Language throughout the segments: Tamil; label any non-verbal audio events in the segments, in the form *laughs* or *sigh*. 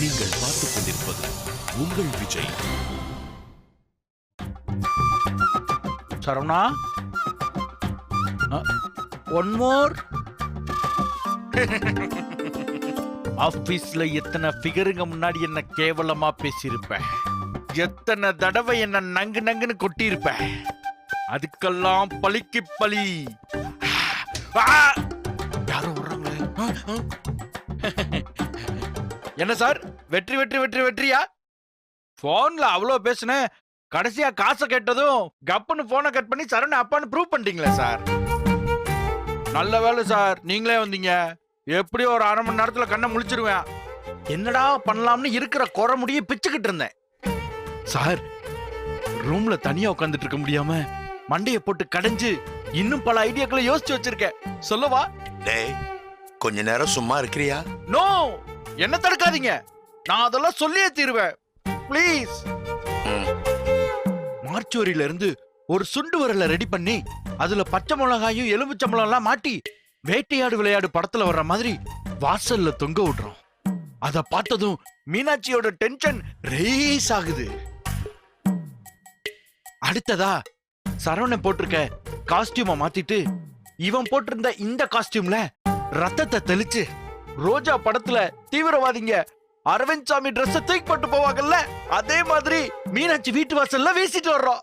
நீங்கள் பார்த்துக் கொண்டிருப்பது உங்கள் விஜய். சரவணா? ஒன் மோர் ஆபீஸ்ல எத்தனை ஃபிகருங்க முன்னாடி என்ன கேவலமா பேசியிருப்பேன் எத்தனை தடவை என்ன நங்கு நங்குன்னு கொட்டியிருப்ப? அதுக்கெல்லாம் பலிக்கு பலி யாரும் வர்றாங்களே? என்ன சார்? வெற்றி வெற்றி வெற்றி வெற்றியா? போன்ல அவ்வளோ பேசுனேன். கடைசியா காசை கேட்டதும் கப்புன்னு போனை கட் பண்ணி சரண அப்பான்னு ப்ரூவ் பண்ணிட்டீங்களே சார். நல்ல வேலை சார். நீங்களே வந்தீங்க. எப்படியும் ஒரு அரை மணி நேரத்துல கண்ணை முழிச்சிருவேன். என்னடா பண்ணலாம்னு இருக்கிற குறை முடிய பிச்சுக்கிட்டு இருந்தேன். சார் ரூம்ல தனியா உட்காந்துட்டு இருக்க முடியாம மண்டைய போட்டு கடைஞ்சு இன்னும் பல ஐடியாக்களை யோசிச்சு வச்சிருக்கேன். சொல்லவா? டேய் கொஞ்ச நேரம் சும்மா இருக்கிறியா? நோ என்ன தடுக்காதீங்க? நான் அதெல்லாம் சொல்லியே தீருவேன். ப்ளீஸ் ம். இருந்து ஒரு சுண்டு வரல ரெடி பண்ணி அதுல பச்சை மிளகாயும் எலும்புச்சம்பளம் எல்லாம் மாட்டி வேட்டையாடு விளையாடு படத்துல வர்ற மாதிரி வாசல்ல தொங்க விடுறோம். அத பார்த்ததும் மீனாட்சியோட டென்ஷன் ரேஸ் ஆகுது. அடுத்ததா சரவணன் போட்டிருக்க காஸ்டியூமை மாத்திட்டு இவன் போட்டிருந்த இந்த காஸ்டியூம்ல ரத்தத்தை தெளிச்சு ரோஜா படத்துல தீவிரவாதிங்க அரவிந்த் சாமி ட்ரெஸ் தூக்கி போட்டு போவாங்கல்ல? அதே மாதிரி மீனாட்சி வீட்டு வாசல்ல வீசிட்டு வர்றோம்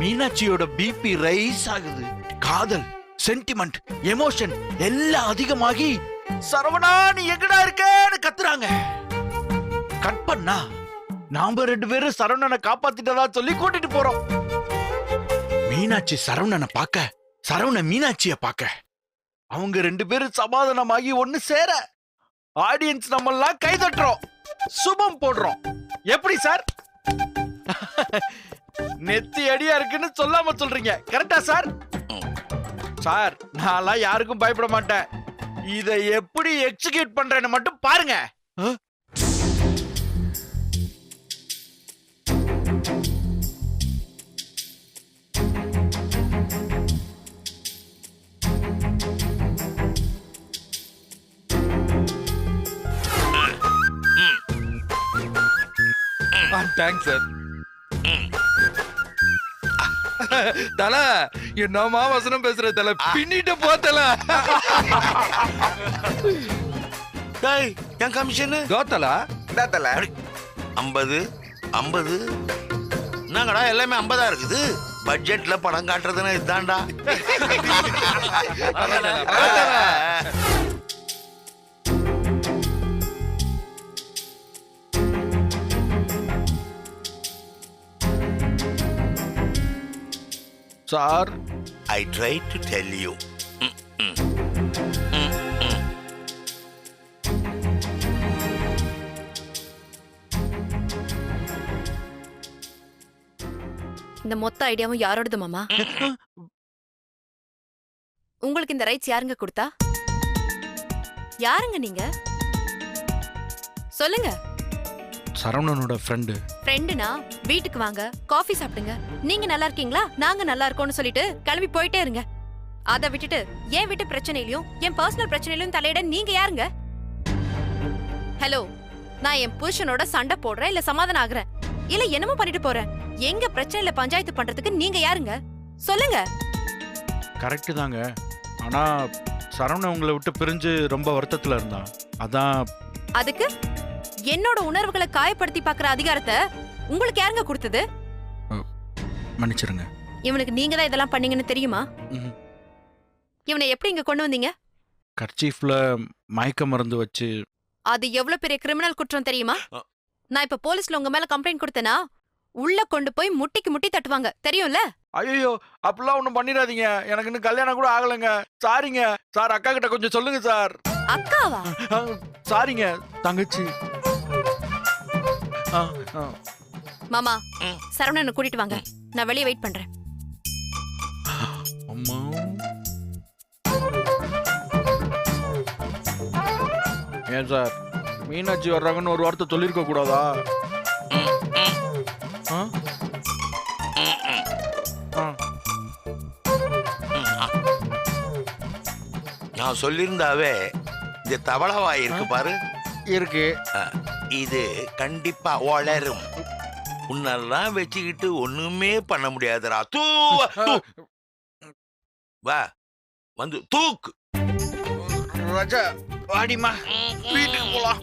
மீனாட்சியோட பிபி ரைஸ் ஆகுது. காதல் சென்டிமெண்ட் எமோஷன் எல்லாம் அதிகமாகி சரவணா நீ எங்கடா இருக்கேன்னு கத்துறாங்க. கட் பண்ணா நாம ரெண்டு பேரும் சரவணனை காப்பாத்திட்டதா சொல்லி கூட்டிட்டு போறோம். மீனாட்சி சரவணனை பார்க்க சரவண மீனாட்சிய பார்க்க. அவங்க ரெண்டு பேரும் சமாதானமாகி ஒன்னு சேர. ஆடியன்ஸ் நம்ம எல்லாம் கை தட்டுறோம் சுபம் போடுறோம். எப்படி சார்? நெத்தி அடியா இருக்குன்னு சொல்லாம சொல்றீங்க. கரெக்டா சார்? சார் நான்லாம் யாருக்கும் பயப்பட மாட்டேன். இதை எப்படி எக்ஸிக்யூட் பண்றேன்னு மட்டும் பாருங்க. தேங்க்ஸ் சார் *laughs* தல என்னமா வசனம் பேசுற தல. பின்னிட்டு போ தல. *laughs* டேய் என் கமிஷனு தோத்தலா தல. ஐம்பது ஐம்பது. என்னங்கடா எல்லாமே ஐம்பதா இருக்குது? பட்ஜெட்ல படம் காட்டுறதுன்னா இதுதான்டா. *laughs* Sir I try to tell you இந்த மொத்த ஐடியாவும் யாரோடது மாமா? உங்களுக்கு இந்த ரைட்ஸ் யாருங்க கொடுத்தா? யாருங்க நீங்க? சொல்லுங்க. சரவணனோட ஃப்ரெண்டு ஃப்ரெண்டுனா வீட்டுக்கு வாங்க. காஃபி சாப்பிடுங்க. நீங்க நல்லா இருக்கீங்களா? நாங்க நல்லா இருக்கோம்னு சொல்லிட்டு கிளம்பி போயிட்டே இருங்க. அத விட்டுட்டு என் வீட்டு பிரச்சனையிலயும் என் பர்சனல் பிரச்சனையிலயும் தலையிட நீங்க யாருங்க? ஹலோ நான் என் புருஷனோட சண்டை போடுறேன் இல்ல சமாதானம் ஆகுறேன்? இல்ல என்னமோ பண்ணிட்டு போறேன்? எங்க பிரச்சனையில பஞ்சாயத்து பண்றதுக்கு நீங்க யாருங்க? சொல்லுங்க. கரெக்டு தாங்க. ஆனா சரவணன் உங்களை விட்டு பிரிஞ்சு ரொம்ப வருத்தத்துல இருந்தான். அதான் அதுக்கு? என்னோட உணர்வுகளை காயப்படுத்தி பாக்குற அதிகாரத்தை உங்களுக்கு யாருங்க கொடுத்தது? மன்னிச்சிருங்க. இவனுக்கு நீங்க தான் இதெல்லாம் பண்ணீங்கன்னு தெரியுமா. இவனை எப்படி இங்க கொண்டு வந்தீங்க? கர்ச்சீஃப்ல மயக்க மருந்து வச்சு அது எவ்வளவு பெரிய கிரிமினல் குற்றம் தெரியுமா. நான் இப்ப போலீஸ்ல உங்க மேல கம்ப்ளைண்ட் கொடுத்தேனா உள்ள கொண்டு போய் முட்டிக்கு முட்டி தட்டுவாங்க. தெரியும்ல? ஐயோ அப்படிலாம் ஒண்ணும் பண்ணிடாதீங்க. எனக்கு இன்னும் கல்யாணம் கூட ஆகலைங்க. சாரிங்க. சார் அக்கா கிட்ட கொஞ்சம் சொல்லுங்க சார். அக்காவா? சாரிங்க. தங்கச்சி. மாமா. சரவணனை கூட்டிட்டு வாங்க. நான் வெளியே வெயிட் பண்றேன். அம்மா. ஏன் சார்? மீனாட்சி வர்றாங்கன்னு ஒரு வார்த்தை சொல்லியிருக்க கூடாதா. நான் சொல்லியிருந்தாவே இந்த தவளவாய் இருக்கு பாரு. இருக்கு. இது கண்டிப்பா வளரும். உன்னெல்லாம் வச்சுக்கிட்டு ஒண்ணுமே பண்ண முடியாதுடா. தூ தூ. வா வந்து தூக்கு. ராஜா வாடிமா வீட்டுக்கு போலாம்.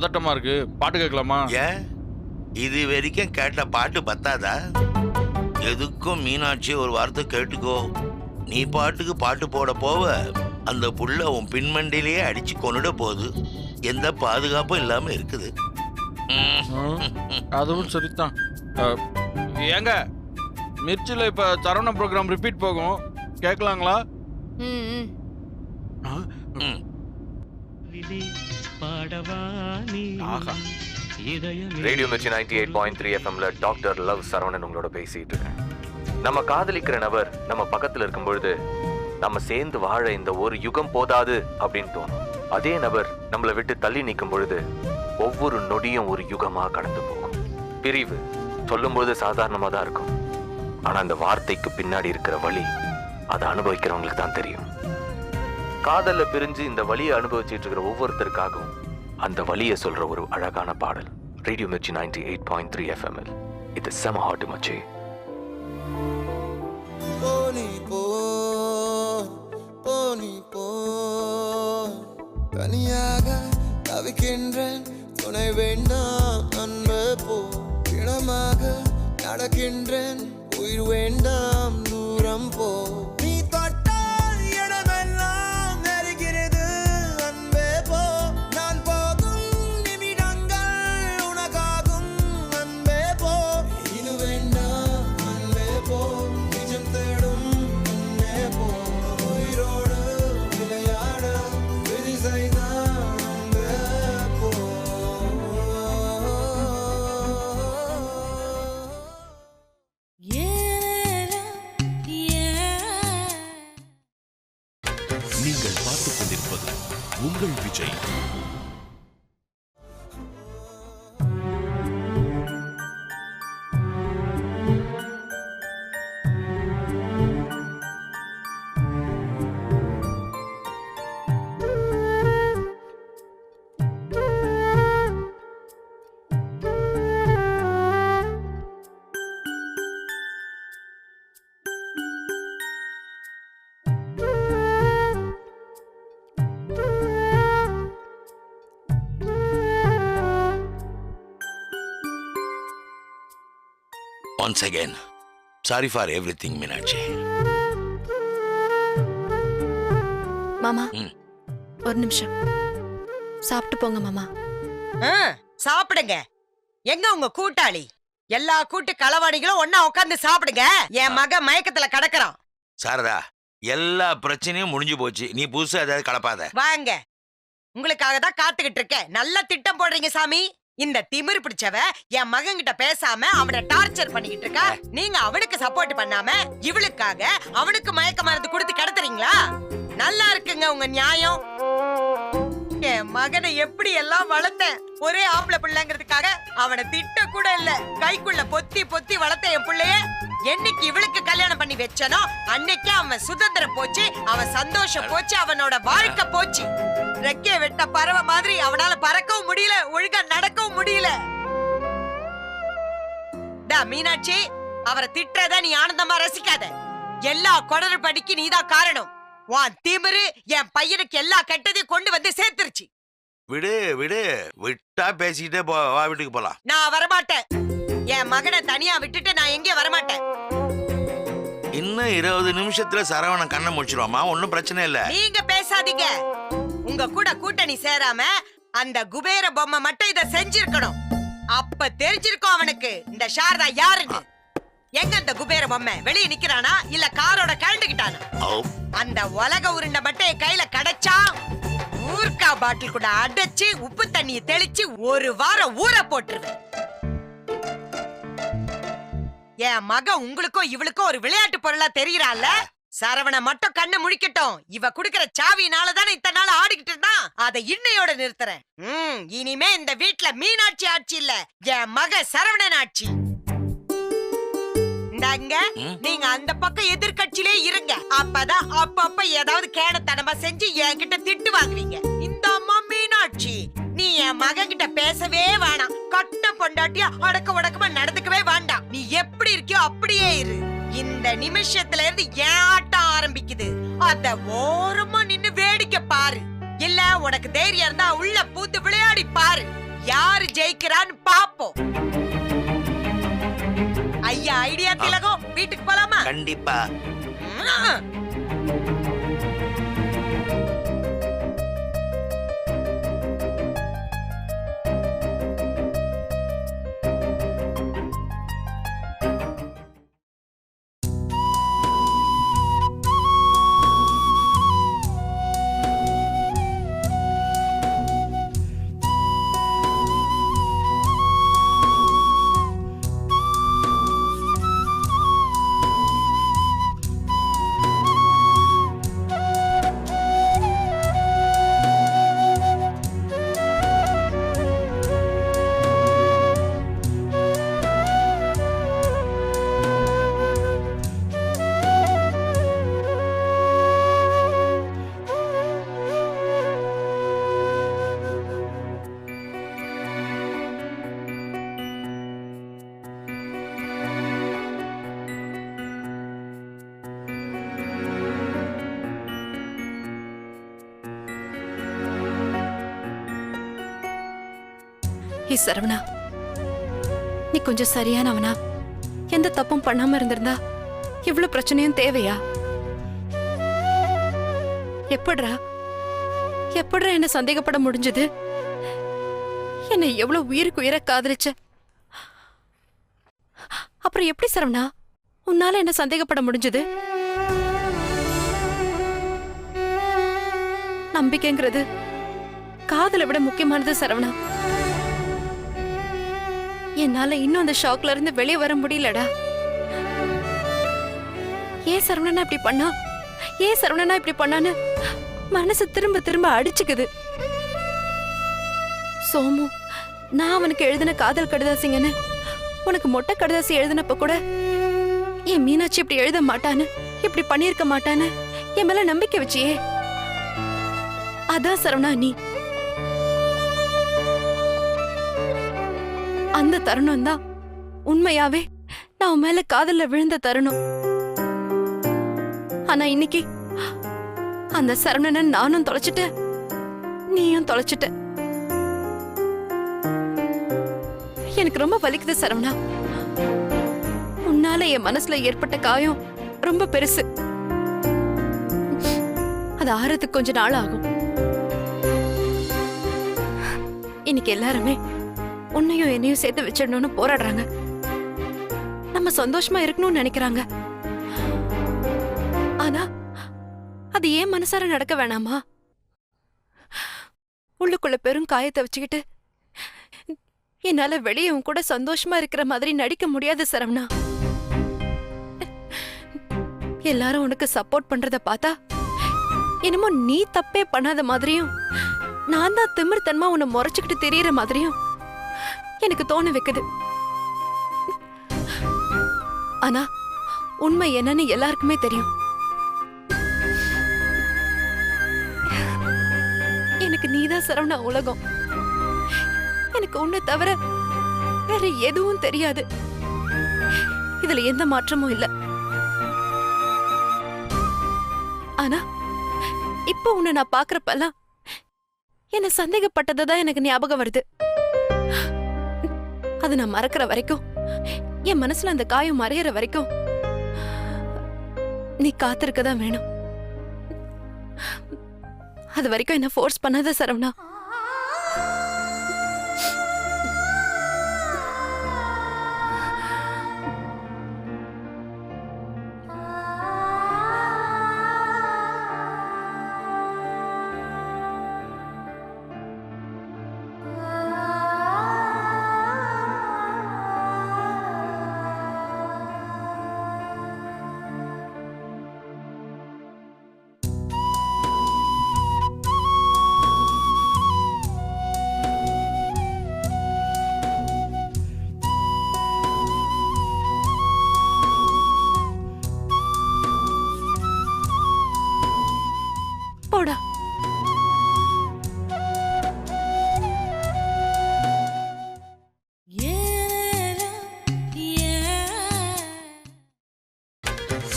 பதட்டமா இருக்கு. பாட்டு கேட்கலாமா? ஏன் இது வரைக்கும் கேட்ட பாட்டு பத்தாதா? எதுக்கும் மீனாட்சி ஒரு வார்த்தை கேட்டுக்கோ. நீ பாட்டுக்கு பாட்டு போட போவ அந்த புள்ள உன் பின்மண்டிலேயே அடிச்சு கொண்டுட போகுது. எந்த பாதுகாப்பும் இல்லாம இருக்குது. அதுவும் சரிதான். ஏங்க மிர்ச்சில இப்ப சரவண ப்ரோக்ராம் ரிப்பீட் போகும். கேட்கலாங்களா? ம், ம். Radio Mirchi ninety eight point three எஃப்எம்ல டாக்டர் லவ் சரவணன் உங்களோட பேசிட்டு இருக்கேன். நம்ம காதலிக்கிற நபர் நம்ம பக்கத்துல இருக்கும் பொழுது நம்ம சேர்ந்து வாழ இந்த ஒரு யுகம் போதாது அப்படின்னு தோணும். அதே நபர் நம்மளை விட்டு தள்ளி நிற்கும் பொழுது ஒவ்வொரு நொடியும் ஒரு யுகமா கடந்து போகும். பிரிவு சொல்லும்போது சாதாரணமா தான் இருக்கும். ஆனா அந்த வார்த்தைக்கு பின்னாடி இருக்கிற வலி அதை அனுபவிக்கிறவங்களுக்கு தான் தெரியும். காதல்ல பிரிஞ்சு இந்த வழியை அனுபவிச்சுட்டு இருக்கிற ஒவ்வொருத்தருக்காகவும் அந்த வழியை சொல்ற ஒரு அழகான பாடல். Radio Mirchi ninety eight point three எஃப்எம்எல் இது செம ஹாட்டு மச்சி. போனி போ போனி போ. தனியாக தவிக்கின்றேன் துணை வேண்டாம் அன்பு போ. திடமாக நடக்கின்றேன் உயிர் வேண்டாம் once again. Sorry for everything Meenakshi மாமா ம். ஒரு நிமிஷம். சாப்பிட்டு போங்க மாமா. ஆ, சாப்பிடுங்க. எங்க உங்க கூட்டாளி? எல்லா கூட்டு களவாணிகளும் ஒன்னா உட்கார்ந்து சாப்பிடுங்க. என் மக மயக்கத்துல கிடக்குறான். சாரதா எல்லா பிரச்சனையும் முடிஞ்சு போச்சு. நீ புதுசா ஏதாவது கலப்பாத. வாங்க. உங்களுக்காக தான் காத்துக்கிட்டு இருக்கேன். நல்ல திட்டம் போடுறீங்க சாமி. இந்த திமிர் பிடிச்சவ என் மகன் கிட்ட பேசாம அவனை டார்ச்சர் பண்ணிக்கிட்டு இருக்கா? நீங்க அவனுக்கு சப்போர்ட் பண்ணாம இவளுக்காக அவனுக்கு மயக்க மருந்து கொடுத்து கடத்துறீங்களா? நல்லா இருக்குங்க உங்க நியாயம். என் மகனை எப்படி எல்லாம் வளர்த்தேன்? ஒரே ஆம்பளை பிள்ளைங்கிறதுக்காக அவனை திட்ட கூட இல்ல. கைக்குள்ள பொத்தி பொத்தி வளர்த்த என் பிள்ளைய. என்னைக்கு இவளுக்கு வச்சனோ அன்னைக்கே அவன் சுதந்திரம் போச்சு அவன் சந்தோஷம் போச்சு அவனோட வாழ்க்கை போச்சு. ரெக்கைய வெட்ட பறவை மாதிரி அவனால பறக்கவும் முடியல ஒழுங்கா நடக்கவும் முடியல. டா மீனாட்சி அவரை திட்டுறத நீ ஆனந்தமா ரசிக்காத. எல்லா கொடரு படிக்கு நீதான் காரணம். உன் திமிரு என் பையனுக்கு எல்லா கெட்டதையும் கொண்டு வந்து சேர்த்துருச்சு. விடு விடு. விட்டா பேசிக்கிட்டே போ வா வீட்டுக்கு போலாம். நான் வரமாட்டேன். என் மகனை தனியா விட்டுட்டு நான் எங்கேயும் வரமாட்டேன். இன்னும் இருபது நிமிஷத்துல சரவணன் கண்ணை முடிச்சிருவாமா ஒன்னும் பிரச்சனை இல்ல. நீங்க பேசாதீங்க. உங்க கூட கூட்டணி சேராம அந்த குபேர பொம்மை மட்டும் இத செஞ்சிருக்கணும். அப்ப தெரிஞ்சிருக்கும் அவனுக்கு இந்த சாரதா யாருன்னு. எங்க அந்த குபேர பொம்மை? வெளிய நிக்கிறானா? இல்ல காரோட கழண்டுகிட்டானா? அந்த உலக உருண்டை மட்டும் கையில கிடைச்சா ஊர்க்கா பாட்டில் கூட அடைச்சு உப்பு தண்ணியை தெளிச்சு ஒரு வாரம் ஊற போட்டுருவேன். என் மக உங்களுக்கும் இவளுக்கும் ஒரு விளையாட்டு பொருளா தெரியறாள்ல சரவண மட்டும் கண்ணு முழிக்கட்டும். இவ குடுக்கிற சாவினால தானே இத்தனை நாள் ஆடிக்கிட்டு இருந்தான் அதை இன்னையோட நிறுத்துறேன். ம் இனிமே இந்த வீட்ல மீனாட்சி ஆட்சி இல்ல. என் மக சரவணன் ஆட்சி. இந்தாங்க. நீங்க அந்த பக்கம் எதிர்க்கட்சியிலே இருங்க. அப்பதான் அப்பப்ப ஏதாவது கேடத்தனமா செஞ்சு என்கிட்ட திட்டு வாங்குவீங்க. இந்த அம்மா மீனாட்சி நீ என் மகன் கிட்ட பேசவே வேணாம். கட்ட பொண்டாட்டியா அடக்க உடக்கமா நடந்துக்கவே வேண்டாம். எப்படி இருக்கியோ அப்படியே இரு. இந்த நிமிஷத்துல இருந்து என் ஆட்டம் ஆரம்பிக்குது. அத ஓரமா நின்னு வேடிக்கை பாரு. இல்ல உனக்கு தைரியம் இருந்தா உள்ள பூத்து விளையாடி பாரு. யாரு ஜெயிக்கிறான்னு பாப்போம். ஐயா ஐடியா திலகம் வீட்டுக்கு போலாமா? கண்டிப்பா. ம்ம். சரவணா நீ கொஞ்சம் சரியானவனா? எந்த தப்பும் பண்ணாம இருந்திருந்தா இவ்வளவு பிரச்சனையும் தேவையா? எப்படிரா எப்படிரா என்ன சந்தேகப்பட முடிஞ்சது? என்னை எவ்வளவு உயிருக்கு உயிரை காதலிச்ச? அப்புறம் எப்படி சரவணா? உன்னால என்ன சந்தேகப்பட முடிஞ்சது? நம்பிக்கைங்கிறது காதலை விட முக்கியமானது சரவணா. என்னால இன்னும் அந்த ஷாக்ல இருந்து வெளியே வர முடியலடா. ஏன் சரவணனா இப்படி பண்ணா? ஏன் சரவணனா இப்படி பண்ணான்னு மனசு திரும்ப திரும்ப அடிச்சுக்குது. சோமு நான் அவனுக்கு எழுதின காதல் கடிதாசிங்கன்னு உனக்கு மொட்டை கடிதாசி எழுதினப்ப கூட என் மீனாட்சி இப்படி எழுத மாட்டான்னு இப்படி பண்ணியிருக்க மாட்டான்னு என் மேல நம்பிக்கை வச்சியே. அதான் சரவணா நீ. அந்த தருணம் தான். உண்மையாவே நான் உன் மேல காதல்ல விழுந்த தருணம். ஆனா இன்னைக்கு அந்த சரவணனை நானும் தொலைச்சிட்டேன் நீயும் தொலைச்சிட்ட. எனக்கு ரொம்ப வலிக்குது சரவணா. உன்னால என் மனசுல ஏற்பட்ட காயம் ரொம்ப பெருசு. அது ஆறதுக்கு கொஞ்ச நாள் ஆகும். இன்னைக்கு எல்லாருமே உன்னையும் என்னையும் சேர்த்து வச்சிடணும்னு போராடுறாங்க. நம்ம சந்தோஷமா இருக்கணும்னு நினைக்கிறாங்க. ஆனா அது ஏன் மனசார நடக்க வேணாமா? உள்ளுக்குள்ள பெரும் காயத்தை வச்சுக்கிட்டு என்னால வெளியே உன் கூட சந்தோஷமா இருக்கிற மாதிரி நடிக்க முடியாது சரவணா. எல்லாரும் உனக்கு சப்போர்ட் பண்றத பார்த்தா என்னமோ நீ தப்பே பண்ணாத மாதிரியும் நான் தான் திமிர்த்தனமா உன்னை முறைச்சுக்கிட்டு தெரியற மாதிரியும் எனக்கு தோண வைக்குது. ஆனா உண்மை என்னன்னு எல்லாருக்குமே தெரியும். எனக்கு நீதான் சரவணா உலகம். எனக்கு உன்னை தவிர வேற எதுவும் தெரியாது. இதுல எந்த மாற்றமும் இல்ல. ஆனா இப்போ உன்னை நான் பாக்குறப்பெல்லாம் என்ன சந்தேகப்பட்டதுதான் எனக்கு ஞாபகம் வருது. அது நான் மறக்கிற வரைக்கும். என் மனசுல அந்த காயம் மறையற வரைக்கும் நீ காத்திருக்க தான் வேணும். அது வரைக்கும் என்ன ஃபோர்ஸ் பண்ணாத சரவணா.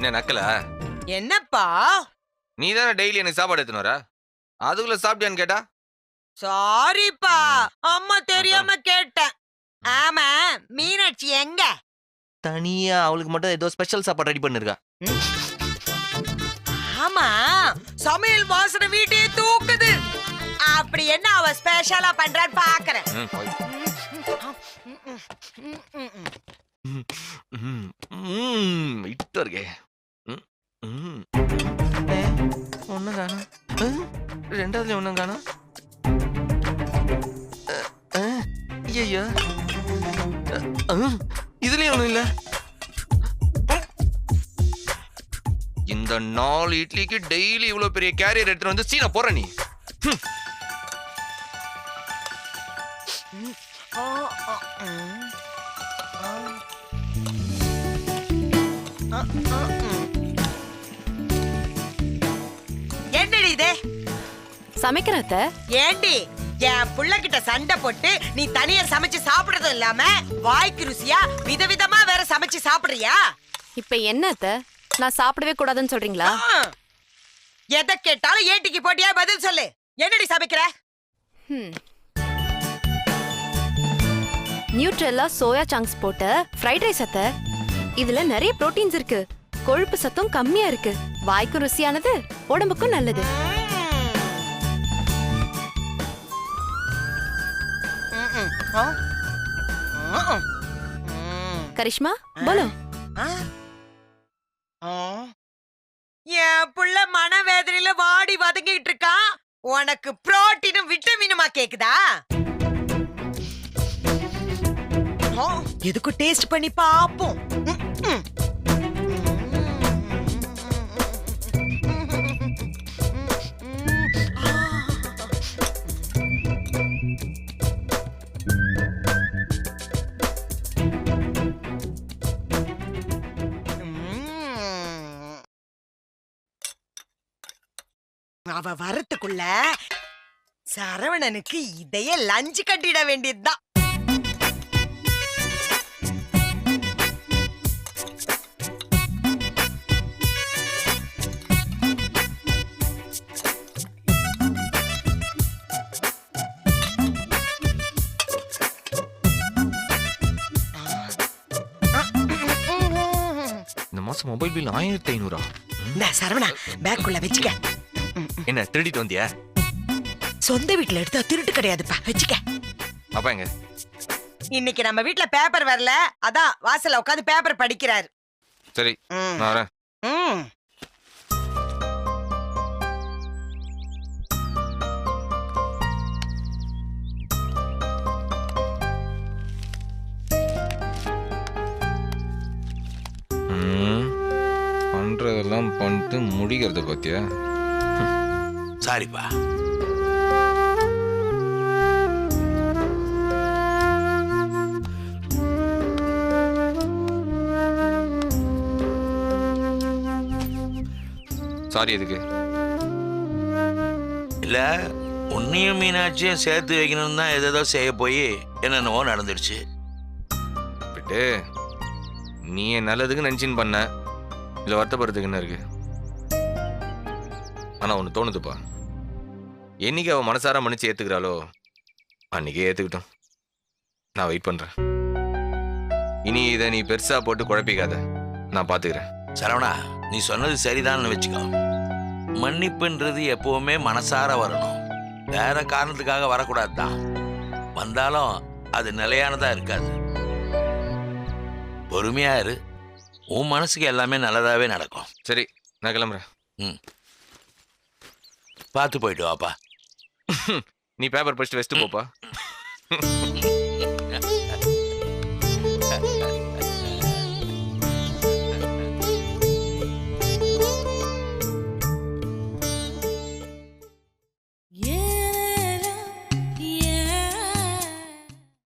என்ன நக்கல என்னப்பா நீ தானே டெய்லி எனக்கு சாப்பாடு எடுத்துன்னு வர அதுக்குள்ள சாப்பிட்டியான்னு கேட்டா சாரிப்பா அம்மா தெரியாம கேட்டேன் ஆமா மீனாட்சி எங்க தனியா அவளுக்கு மட்டும் ஏதோ ஸ்பெஷல் சாப்பாடு ரெடி பண்ணிருக்கா ஆமா சமையல் வாசனை வீட்டையே தூக்குது அப்படி என்ன அவ ஸ்பெஷலா பண்றான்னு பாக்குறேன் இட்டு இருக்கே ஒன்னும் காணும். ரெண்டாவதுல ஒன்னும் காணும். ஐயோ இதுலயும் ஒண்ணும் இல்ல. இந்த நாலு இட்லிக்கு டெய்லி இவ்வளவு பெரிய கேரியர் எடுத்துட்டு வந்து சீனை போற நீ. சமைக்கிற அத்தை ஏண்டி என் புள்ளகிட்ட சண்டை போட்டு நீ தனியா சமைச்சு சாப்பிடுறதும் இல்லாம வாய்க்கு ருசியா விதவிதமா வேற சமைச்சு சாப்பிடுறியா? இப்ப என்ன அத்தை? நான் சாப்பிடவே கூடாதுன்னு சொல்றீங்களா. எதை கேட்டாலும் ஏட்டிக்கு போட்டியா பதில் சொல்லு. என்னடி சமைக்கிற. நியூட்ரெல்லா சோயா சங்க்ஸ் போட்ட ஃப்ரைட் ரைஸ் அத்தை. இதுல நிறைய புரோட்டீன்ஸ் இருக்கு. கொழுப்பு சத்தம் கம்மியா இருக்கு. வாய்க்கும் ருசியானது உடம்புக்கும் நல்லது. கரிஷ்மா போலோ? என் புள்ள மனவேதனையில வாடி வதங்கிட்டு இருக்கான் உனக்கு புரோட்டீனும் விட்டமினுமா கேக்குதா? ஆ, எதுக்கும் டேஸ்ட் பண்ணி பாப்போம். அவ வரத்துக்குள்ள சரவணனுக்கு இதைய லஞ்சு கட்டிட வேண்டியதுதான். இந்த மாசம் மொபைல் பில் ஆயிரத்தி ஐநூறா? சரவணா பேக்குள்ள வச்சுக்க. என்ன திருடிட்டு வந்தியா? சொந்த வீட்டுல எடுத்தா திருட்டு கிடையாதுப்பா. வச்சுக்க. அப்பா எங்க? இன்னைக்கு நம்ம வீட்ல பேப்பர் வரல. அதான் வாசல்ல உட்காந்து பேப்பர் படிக்கிறாரு. சரி ம். நான் வரேன். ம். ம். பண்றதெல்லாம் பண்ணிட்டு முடிக்கிறத பத்தியா? சாரிப்பா. சாரி எதுக்கு? இல்ல உன்னையும் மீனாட்சியும் சேர்த்து வைக்கணும்னு தான் ஏதேதோ செய்ய போய் என்னென்னவோ நடந்துடுச்சு. விட்டு நீ என் நல்லதுக்கு நினச்சின்னு பண்ண. இல்லை வருத்தப்படுறதுக்கு என்ன இருக்கு? ஆனால் ஒன்று தோணுதுப்பா. என்னைக்கு அவள் மனசார மன்னிச்சு ஏற்றுக்கிறாளோ அன்னைக்கே ஏற்றுக்கிட்டோம் நான் வெயிட் பண்ணுறேன் இனி இதை நீ பெருசாக போட்டு குழப்பிக்காத. நான் பார்த்துக்கிறேன் சரவணா நீ சொன்னது சரிதான்னு வச்சுக்கோ. மன்னிப்புன்றது எப்பவுமே மனசார வரணும். வேற காரணத்துக்காக வரக்கூடாது தான் வந்தாலும் அது நிலையானதா இருக்காது. பொறுமையா இரு. உன் மனசுக்கு எல்லாமே நல்லதாவே நடக்கும். சரி நான் கிளம்புறேன். பார்த்து போயிட்டு வாப்பா. நீ பேப்பர் படிச்சுட்டு வச்சுட்டு போப்பா.